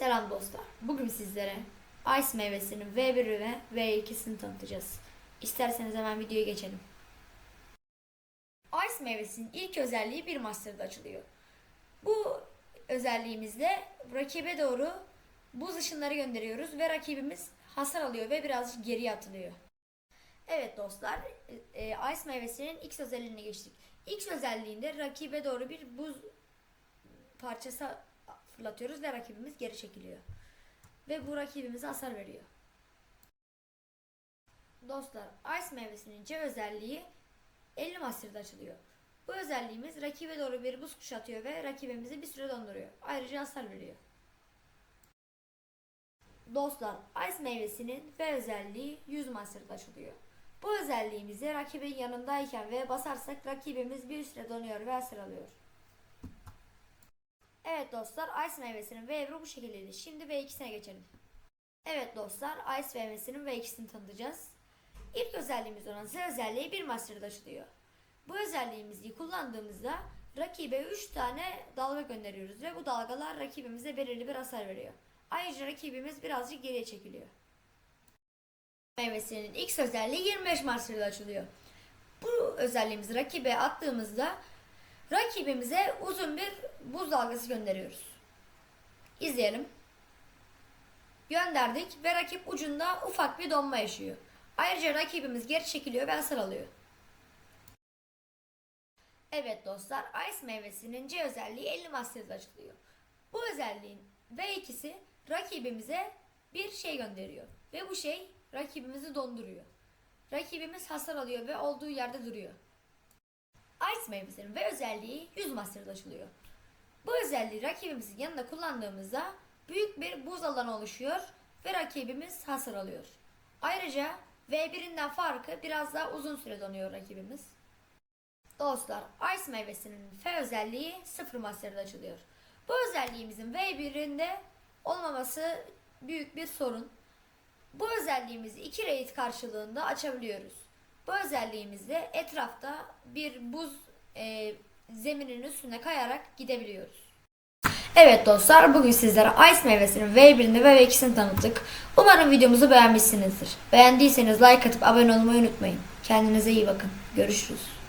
Selam dostlar. Bugün sizlere Ice meyvesinin V1 ve V2'sini tanıtacağız. İsterseniz hemen videoya geçelim. Ice meyvesinin ilk özelliği bir master'da açılıyor. Bu özelliğimizde rakibe doğru buz ışınları gönderiyoruz ve rakibimiz hasar alıyor ve birazcık geriye atılıyor. Evet dostlar, e, e, Ice meyvesinin X özelliğine geçtik. X özelliğinde rakibe doğru bir buz parçası fırlatıyoruz ve rakibimiz geri çekiliyor. Ve bu rakibimize hasar veriyor. Dostlar, Ice meyvesinin C özelliği 50 Master'da açılıyor. Bu özelliğimiz rakibe doğru bir buz kuşatıyor ve rakibimizi bir süre donduruyor. Ayrıca hasar veriyor. Dostlar, Ice meyvesinin V özelliği 100 Master'da açılıyor. Bu özelliğimizi rakibin yanındayken ve basarsak rakibimiz bir süre donuyor ve hasar alıyor. Evet dostlar Ice meyvesinin V1 bu şekildeydi. Şimdi V2'sine geçelim. Evet dostlar Ice meyvesinin V2'sini tanıtacağız. İlk özelliğimiz olan Z özelliği bir master'da açılıyor. Bu özelliğimizi kullandığımızda rakibe 3 tane dalga gönderiyoruz ve bu dalgalar rakibimize belirli bir hasar veriyor. Ayrıca rakibimiz birazcık geriye çekiliyor. Meyvesinin X özelliği 25 master'da açılıyor. Bu özelliğimizi rakibe attığımızda rakibimize uzun bir buz dalgası gönderiyoruz. İzleyelim. Gönderdik ve rakip ucunda ufak bir donma yaşıyor. Ayrıca rakibimiz geri çekiliyor ve hasar alıyor. Evet dostlar, Ice meyvesinin C özelliği 50 Master'da açılıyor. Bu özelliğin V2'si rakibimize bir şey gönderiyor. Ve bu şey rakibimizi donduruyor. Rakibimiz hasar alıyor ve olduğu yerde duruyor. Ice meyvesinin ve özelliği 100 Master'da açılıyor. Bu özelliği rakibimizin yanında kullandığımızda büyük bir buz alanı oluşuyor ve rakibimiz hasar alıyor. Ayrıca V1'inden farkı biraz daha uzun süre donuyor rakibimiz. Dostlar Ice meyvesinin F özelliği 0 Master'da açılıyor. Bu özelliğimizin V1'inde olmaması büyük bir sorun. Bu özelliğimizi 2 raid karşılığında açabiliyoruz. Bu özelliğimizde etrafta bir buz e, zeminin üstüne kayarak gidebiliyoruz. Evet dostlar bugün sizlere Ice meyvesinin V1'ini ve V2'sini tanıttık. Umarım videomuzu beğenmişsinizdir. Beğendiyseniz like atıp abone olmayı unutmayın. Kendinize iyi bakın. Görüşürüz.